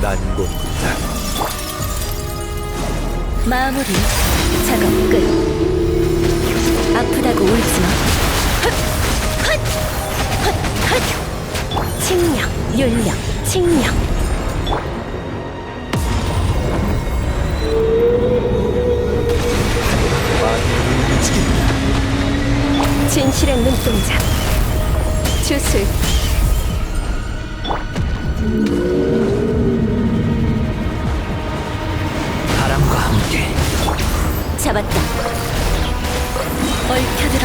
난공불락 마무리. 작업 끝. 아프다고 울지마. 칭령 윤령 칭령 만물을 움직인다 진실의 눈동자. 주술. 잡았다. 얽혀들